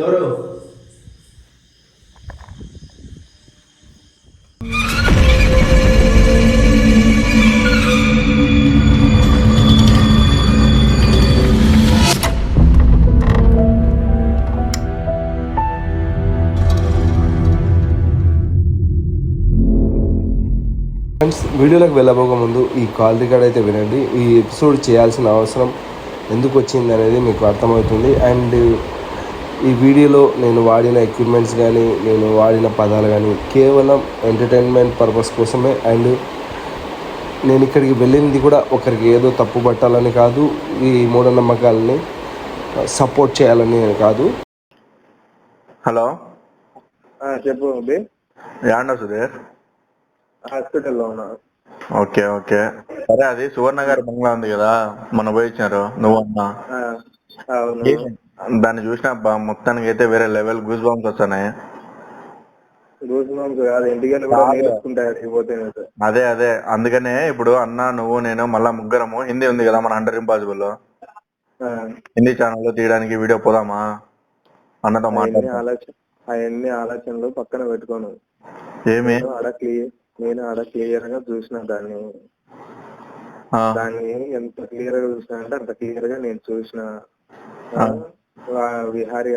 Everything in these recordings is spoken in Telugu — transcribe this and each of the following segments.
ఎవరు? ఫ్రెండ్స్ వీడియోలోకి వెళ్ళబోక ముందు ఈ కాల్ రికార్డ్ అయితే వినండి. ఈ ఎపిసోడ్ చేయాల్సిన అవసరం ఎందుకు వచ్చింది అనేది మీకు అర్థమవుతుంది. అండ్ ఈ వీడియోలో నేను వాడిన ఎక్విప్మెంట్స్ కానీ నేను వాడిన పదాలు కానీ కేవలం ఎంటర్టైన్మెంట్ పర్పస్ కోసమే. అండ్ నేను ఇక్కడికి వెళ్ళింది కూడా ఒకరికి ఏదో తప్పు పట్టాలని కాదు ఈ మూఢనమ్మకాలని సపోర్ట్ చేయాలని కాదు. హలో? ఆ, చెప్పు యాండా సుధీర్. హాస్పిటల్లో ఉన్నా ఓకే ఓకే. సరే అది సువర్ణ గారి బంగ్లా ఉంది కదా మొన్న పోయి ఇచ్చినారు నువ్వు అన్న ఆ, అవును. దాన్ని చూసిన మొత్తానికి అయితే వేరే లెవెల్ గూస్ బాంబ్స్ వస్తున్నాయి కాదు ఇంటికెళ్ళి కూడా పోతే అదే అదే అందుకనే ఇప్పుడు అన్న నువ్వు నేను మళ్ళా ముగ్గురము హిందీ ఉంది కదా మన అండర్ ఇంపాసిబుల్ హిందీ ఛానల్లో తీయడానికి వీడియో పోదామా? అన్నతో ఆలోచన అవన్నీ ఆలోచనలు పక్కన పెట్టుకోను. ఏమి? నేను ఆడ క్లియర్ నేను ఆడ క్లియర్గా చూసిన దాన్ని. దాన్ని ఎంత క్లియర్గా చూసిన అంటే అంత క్లియర్గా నేను చూసిన. విహారీ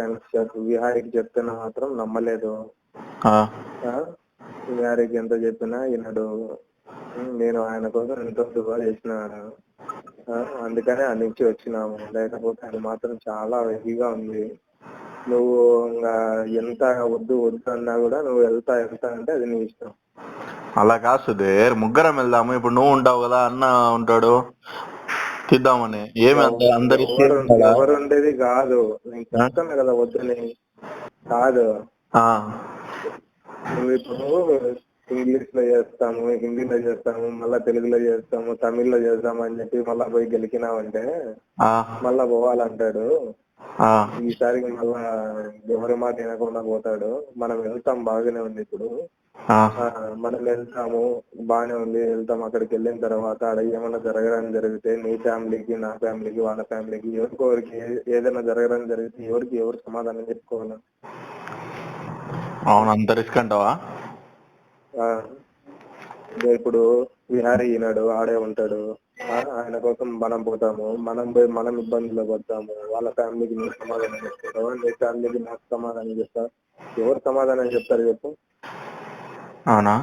విహారీకి చెప్తున్నా మాత్రం నమ్మలేదు. విహారీకి ఎంత చెప్పినా ఈనాడు నేను ఆయన కోసం ఎంతో దువా చేసిన అందుకనే ఆ నుంచి వచ్చినాము. లేకపోతే అది మాత్రం చాలా హెవీగా ఉంది. నువ్వు ఇంకా ఎంత వద్దు వద్దు అన్నా కూడా నువ్వు వెళ్తా వెళ్తా అంటే అది నీ ఇష్టం. అలా కాదు సుధీర్ ముగ్గురం వెళ్దాము. ఇప్పుడు నువ్వు ఉంటావు కదా అన్న ఉంటాడు. తీద్దామని ఏమి అందరి ఎవరు ఉండేది కాదు? నేను చెప్తాను కదా వద్దని. కాదు. నువ్వు ఇప్పుడు ఇంగ్లీష్లో చేస్తాము హిందీలో చేస్తాము మళ్ళా తెలుగులో చేస్తాము తమిళ్ళో చేస్తాము అని చెప్పి మళ్ళా పోయి గెలికినావంటే మళ్ళా పోవాలంటాడు. ఈసారి మళ్ళా ఎవరి మాట వినకుండా పోతాడు. మనం వెళ్తాం బాగానే ఉంది ఇప్పుడు. మనం వెళ్తాము బాగానే ఉంది వెళ్తాం. అక్కడికి వెళ్ళిన తర్వాత ఆడ ఏమన్నా జరగడం జరిగితే నీ ఫ్యామిలీకి నా ఫ్యామిలీకి వాళ్ళ ఫ్యామిలీకి ఎవరికి ఏదైనా జరగడం జరిగితే ఎవరికి ఎవరు సమాధానం చెప్పుకోవాలి? అవును అంత రిస్క్ అంటావా? ఇప్పుడు విహారీ ఈనాడు ఆడే ఉంటాడు. ఆయన కోసం మనం పోతాము. మనం పోయి మనం ఇబ్బందులు పడతాము. వాళ్ళ ఫ్యామిలీకి నువ్వు సమాధానం చెప్తావు. నీ ఫ్యామిలీకి నాకు సమాధానం చెప్తా ఎవరు సమాధానం చెప్తారు చెప్పు. అవునా.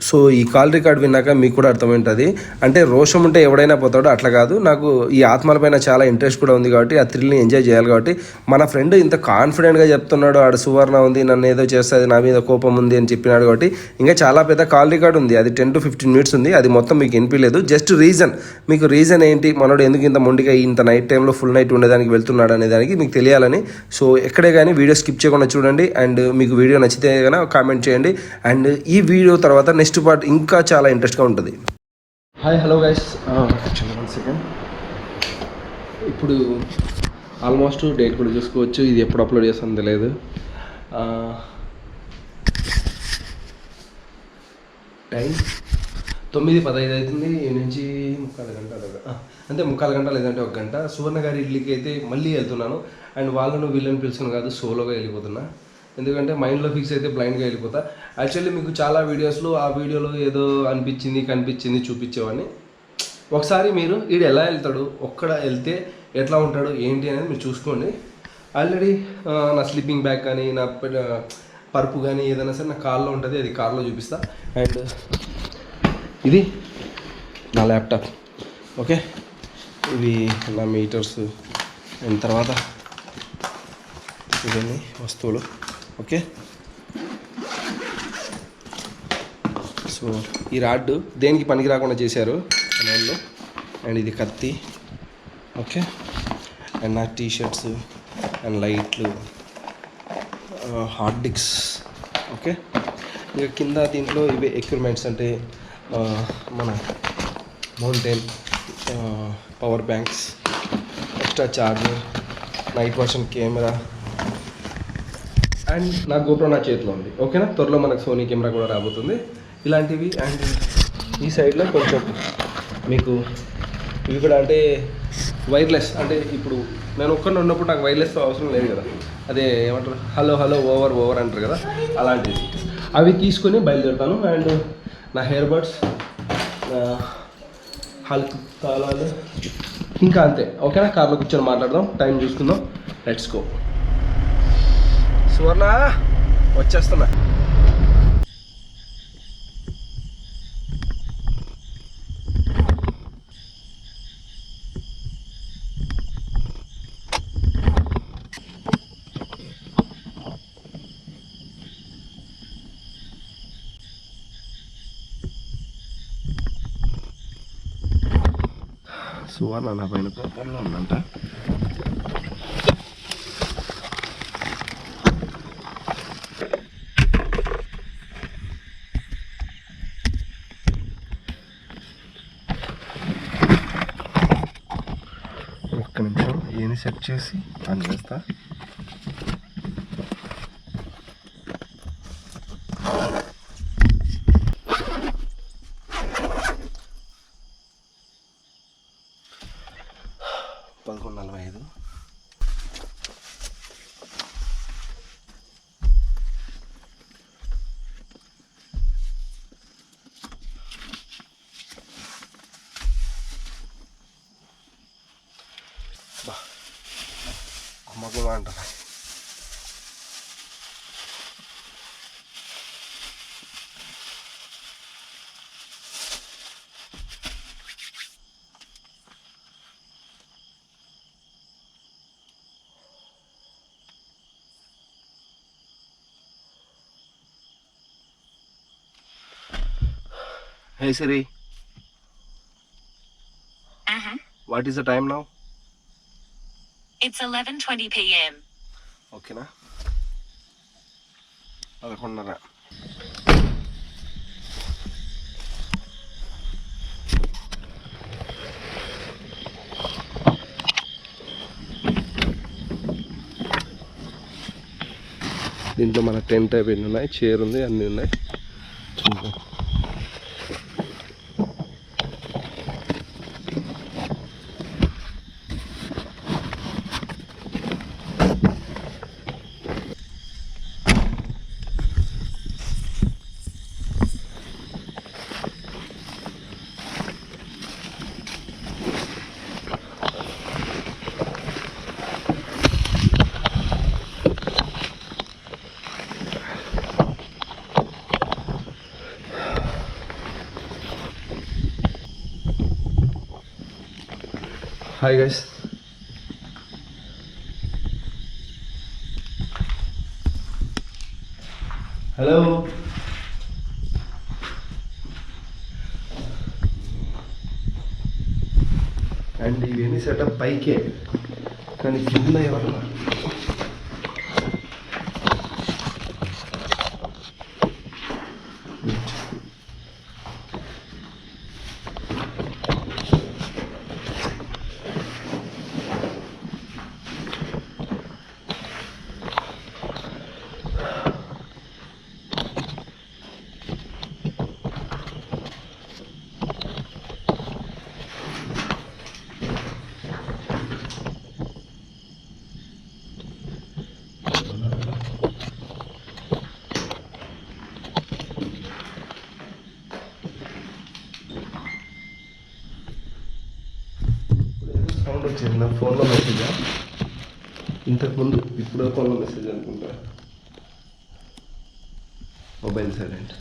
సో ఈ కాల్ రికార్డ్ విన్నాక మీకు కూడా అర్థమైంటుంది. అంటే రోషం ఉంటే ఎవడైనా పోతాడో అట్లా కాదు. నాకు ఈ ఆత్మలపైన చాలా ఇంట్రెస్ట్ కూడా ఉంది కాబట్టి ఆ థ్రిల్ని ఎంజాయ్ చేయాలి కాబట్టి మన ఫ్రెండ్ ఇంత కాన్ఫిడెంట్గా చెప్తున్నాడు ఆడ సువర్ణ ఉంది నన్ను ఏదో చేస్తుంది నా మీద కోపం ఉంది అని చెప్పినాడు కాబట్టి ఇంకా చాలా పెద్ద కాల్ రికార్డ్ ఉంది. అది టెన్ టు ఫిఫ్టీన్ మినిట్స్ ఉంది. అది మొత్తం మీకు వినిపించలేదు జస్ట్ రీజన్. మీకు రీజన్ ఏంటి? మనోడు ఎందుకు ఇంత మొండిగా ఇంత నైట్ టైంలో ఫుల్ నైట్ ఉండేదానికి వెళ్తున్నాడు అనే దానికి మీకు తెలియాలని. సో ఎక్కడే కానీ వీడియో స్కిప్ చేయకుండా చూడండి. అండ్ మీకు వీడియో నచ్చితే కనుక కామెంట్ చేయండి. అండ్ ఈ వీడియో తర్వాత నెక్స్ట్ పార్ట్ ఇంకా చాలా ఇంట్రెస్ట్గా ఉంటుంది. Hi hello guys one second ఇప్పుడు ఆల్మోస్ట్ డేట్ కూడా చూసుకోవచ్చు. ఇది ఎప్పుడు అప్లోడ్ చేస్తాను తెలియదు. టైం తొమ్మిది పదహైదు అవుతుంది. నుంచి ముక్కాలు గంట ఆ, అంతే ముక్కాలు గంట లేదంటే ఒక గంట. సువర్ణ గారి ఇడ్లీకి అయితే మళ్ళీ వెళ్తున్నాను. అండ్ వాళ్ళను వీళ్ళని పిలుచుకుని కాదు సోలోగా వెళ్ళిపోతున్నా. ఎందుకంటే మైండ్లో ఫిక్స్ అయితే బ్లైండ్గా వెళ్ళిపోతా. యాక్చువల్లీ మీకు చాలా వీడియోస్లో ఆ వీడియోలో ఏదో అనిపించింది కనిపించింది చూపించేవాడిని. ఒకసారి మీరు వీడు ఎలా వెళ్తాడు ఒక్కడ వెళ్తే ఎట్లా ఉంటాడు ఏంటి అనేది మీరు చూసుకోండి. ఆల్రెడీ నా స్లీపింగ్ బ్యాగ్ కానీ నా పరుపు కానీ ఏదైనా సరే నా కార్లో ఉంటుంది అది కార్లో చూపిస్తా. అండ్ ఇది నా ల్యాప్టాప్ ఓకే ఇవి నా మీటర్స్ అండ్ తర్వాత ఇవన్నీ వస్తువులు. ఓకే? సో ఈ రాడ్ దేనికి పనికి రాకుండా చేశారు వాళ్ళు అండ్ ఇది కత్తి. ఓకే? అండ్ నా టీ షర్ట్స్ అండ్ లైట్లు హార్డ్ డిక్స్ ఓకే? ఇక కింద దీంట్లో ఇవే ఎక్విప్మెంట్స్ అంటే మన mountain power banks extra charger night version camera and నా గోప్రో నా చేతిలో ఉంది. ఓకేనా? త్వరలో మనకు సోనీ కెమెరా కూడా రాబోతుంది. ఇలాంటివి అండ్ ఈ సైడ్లో కొంచెం మీకు ఇవి కూడా అంటే వైర్లెస్ అంటే ఇప్పుడు నేను ఒక్కరిని ఉన్నప్పుడు నాకు వైర్లెస్ అవసరం లేదు కదా. అదే ఏమంటారు? హలో హలో ఓవర్ ఓవర్ అంటారు కదా. అలాంటిది. అవి తీసుకొని బయలుదేరుతాను. అండ్ నా హెయిర్ బడ్స్ నా హల్క్ తాళాలు ఇంకా అంతే. ఓకేనా? కార్లో కూర్చొని మాట్లాడదాం. టైం చూసుకుందాం. Let's go. సువర్ణ వచ్చేస్తున్నా. సువర్ణ నా పైన కోపంలో ఉందంట. ఏని సెట్ చేసి ఆన్ വേണ്ട Hey Siri. Uh-huh. What is the time now? It's 11:20 p.m. ఓకేనా పదకొండున్నర దీంట్లో మన టెంట్ అయిపోయింది ఉన్నాయి చైర్ ఉంది అన్నీ ఉన్నాయి. చూద్దాం. హాయ్ గైస్ హలో అండ్ ఇవన్నీ సెటప్ పైకే కానీ కింద ఎవరన్నా సౌండ్ వచ్చింది నా ఫోన్లో మెసేజ్? ఇంతకుముందు ఇప్పుడే ఫోన్లో మెసేజ్ అనుకుంటా. Mobile silent.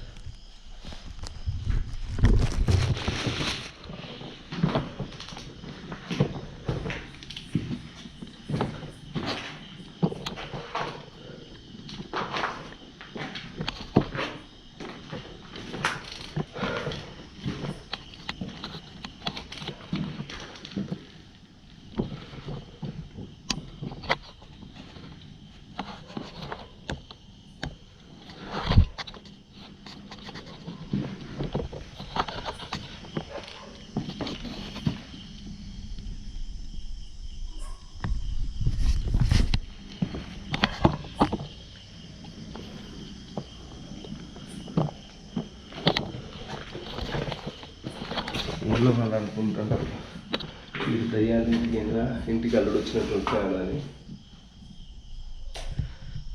చేయాలి ఏంద్రా ఇంటికి అల్లుడు వచ్చినట్టు వచ్చాను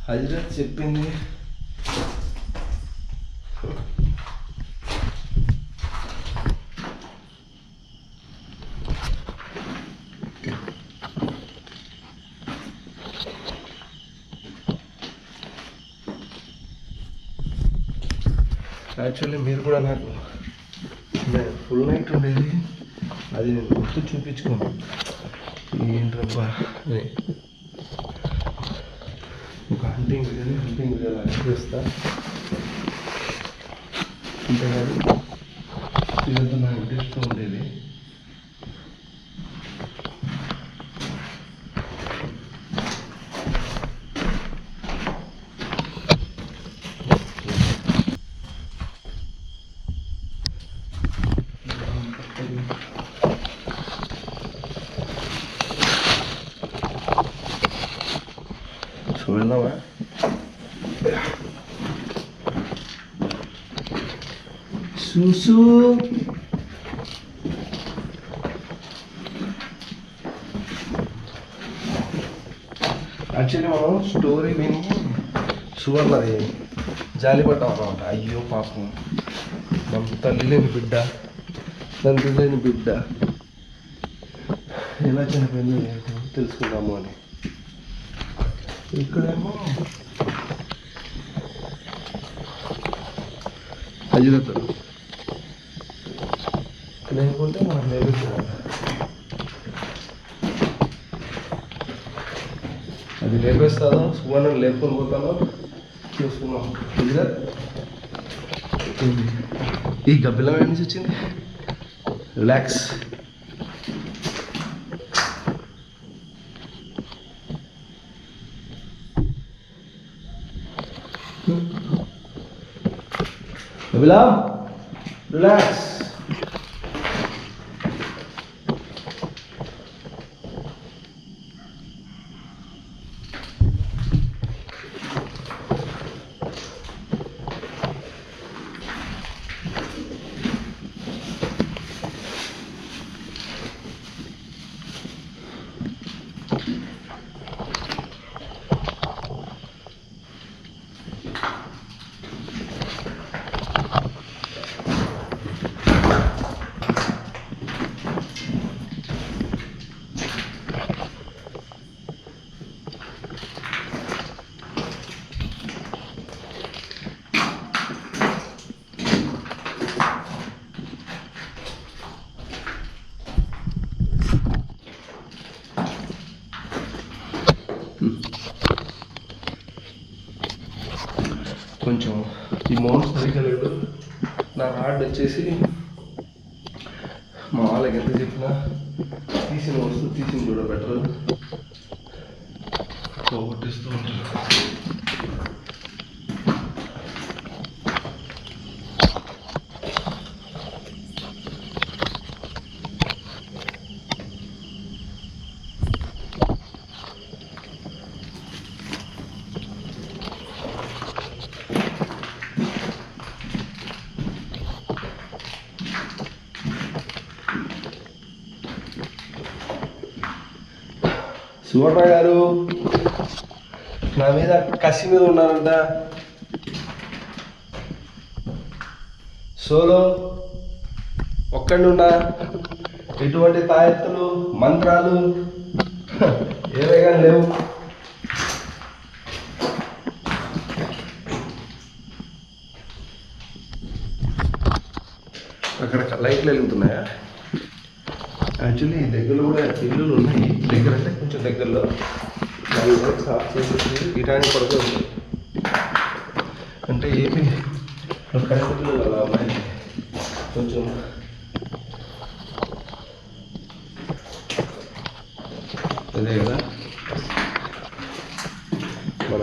హజరత్ చెప్పింది. యాక్చువల్లీ మీరు కూడా నాకు ఫుల్ నైట్ ఉండేది. అది నేను గుర్తు చూపించుకోను ఏంట్రబ్బా? అని ఒక హంటింగ్ వీడియోని హంటింగ్ వీడియో లాగా చేస్తా. అంతేకాదు ఇదంతా నా ఇంట్రెస్ట్ ఉండేది సో వెళ్దామా సుసు యాక్చువల్లీ మనం స్టోరీ విని సువర్ణది జాలిపడ్డాం అనమాట అయ్యో పాపం. మన తల్లి లేని బిడ్డ. తండ్రి లేని బిడ్డ. ఎలా చనిపోయిందో తెలుసుకుందాము అని. ఇక్కడేమో అజిరతలు లేకుంటే మనకు లేవుతున్నాడు అది లేపేస్తాను సువర్ణ లేపుకొని పోతాను చూసుకున్నాం హజరత్ ఈ గబ్బిలం ఏం నుంచి వచ్చింది? రిలాక్స్ గబ్బిలం రిలాక్స్ కొంచెం ఈ మౌంట్ సరిగ్గా లేడు నా హార్డ్ వచ్చేసి మా వాళ్ళకి ఎంత చెప్పినా తీసిన వస్తువు తీసింది కూడా బెటర్ పోగొట్టేస్తూ ఉంటారు. సువర్ణ గారు నా మీద కసి మీద ఉన్నారంట. సోలో ఒక్కడి ఉన్నా ఎటువంటి తాయెత్తులు మంత్రాలు ఏవైనా లేవు అక్కడ లైట్లు వెలుగుతున్నాయా యాక్చువల్లీ దగ్గరలో కూడా ఇల్లులు ఉన్నాయి దగ్గర అంటే కొంచెం దగ్గరలో. సాఫ్ చేసేసి ఇటానికి పడుతూ ఉంది. అంటే ఏపీ కరెంట్ అలా ఉన్నాయి. కొంచెం అదే కదా. మన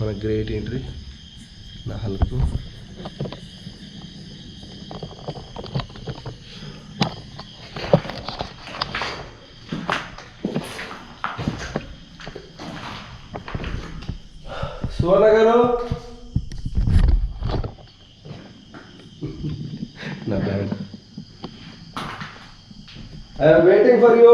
మన గ్రేట్ ఎంట్రీ సువర్ణ గారు? I'm waiting for you.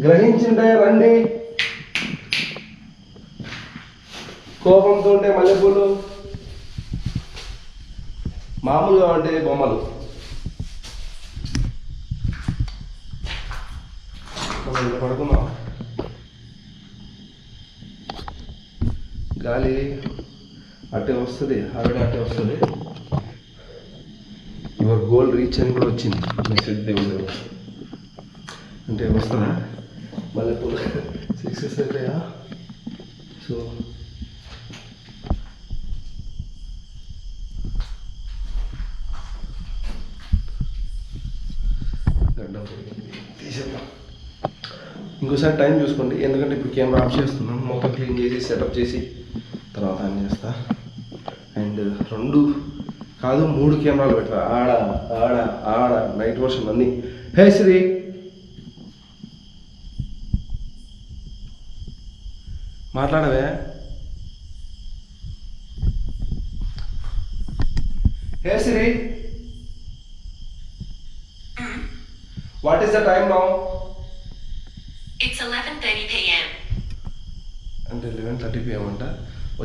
గ్రహించింటే రండి. కోపంతో ఉండే మల్లెపూలు. మామూలుగా ఉండే బొమ్మలు. గాలి అట్టే వస్తుంది ఆవిడ అట్టే వస్తుంది. యువర్ గోల్ రీచ్ అని కూడా వచ్చింది. మెసేజ్ దేవుడు అంటే వస్తుందా? మళ్ళీ సక్సెస్ అయిపోయా సో తీసేద్దాం. ఇంకోసారి టైం చూసుకోండి. ఎందుకంటే ఇప్పుడు కెమెరా ఆఫ్ చేస్తున్నాను మొత్తం క్లీన్ చేసి సెటప్ చేసి తర్వాత ఆన్ చేస్తా? అండ్ రెండు కాదు మూడు కెమెరాలు పెడతా. ఆడ ఆడ ఆడ నైట్ వర్షన్ అన్ని. హే శ్రీ మాట్లాడవే. Hey Sri what is the time now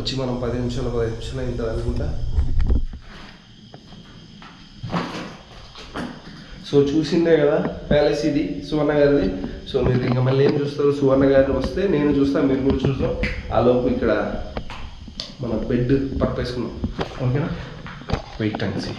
వచ్చి మనం పది నిమిషాలు పది నిమిషాలు అయింది అనుకుంటా? సో చూసిందే కదా ప్యాలెస్ ఇది సువర్ణ గారిది. సో మీరు ఇంకా మళ్ళీ ఏం చూస్తారు? సువర్ణ గారిని వస్తే నేను చూస్తా మీరు కూడా చూస్తాం ఆ లోపు ఇక్కడ మన బెడ్ పప్పేసుకున్నాం ఓకేనా? వెయిట్ అండ్ సీ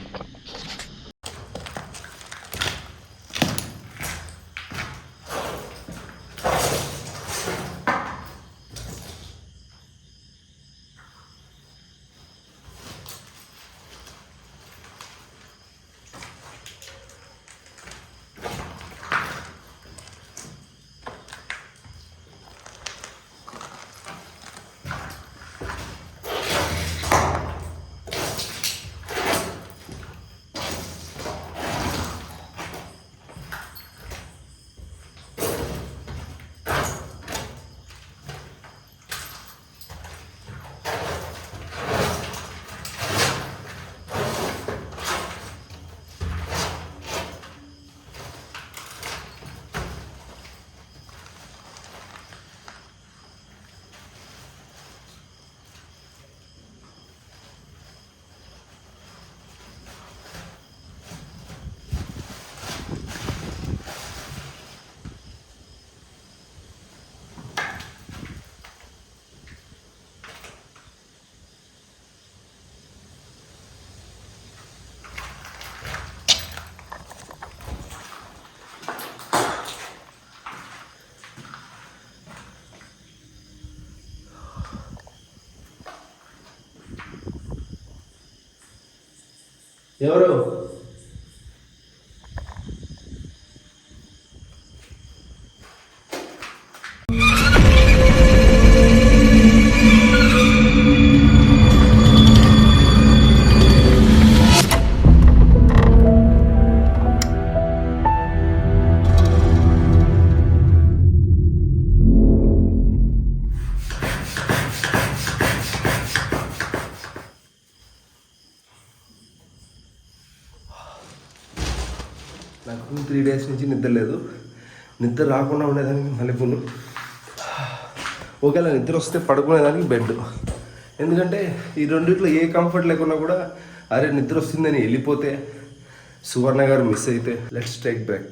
ఎవరు? నిద్ర రాకుండా ఉండేదానికి మల్లెపూలు ఒకవేళ నిద్ర వస్తే పడుకునేదానికి బెడ్. ఎందుకంటే ఈ రెండిట్లో ఏ కంఫర్ట్ లేకున్నా కూడా అరే నిద్ర వస్తుందని వెళ్ళిపోతే సువర్ణ గారు మిస్ అయితే లెట్స్ టేక్ బ్యాక్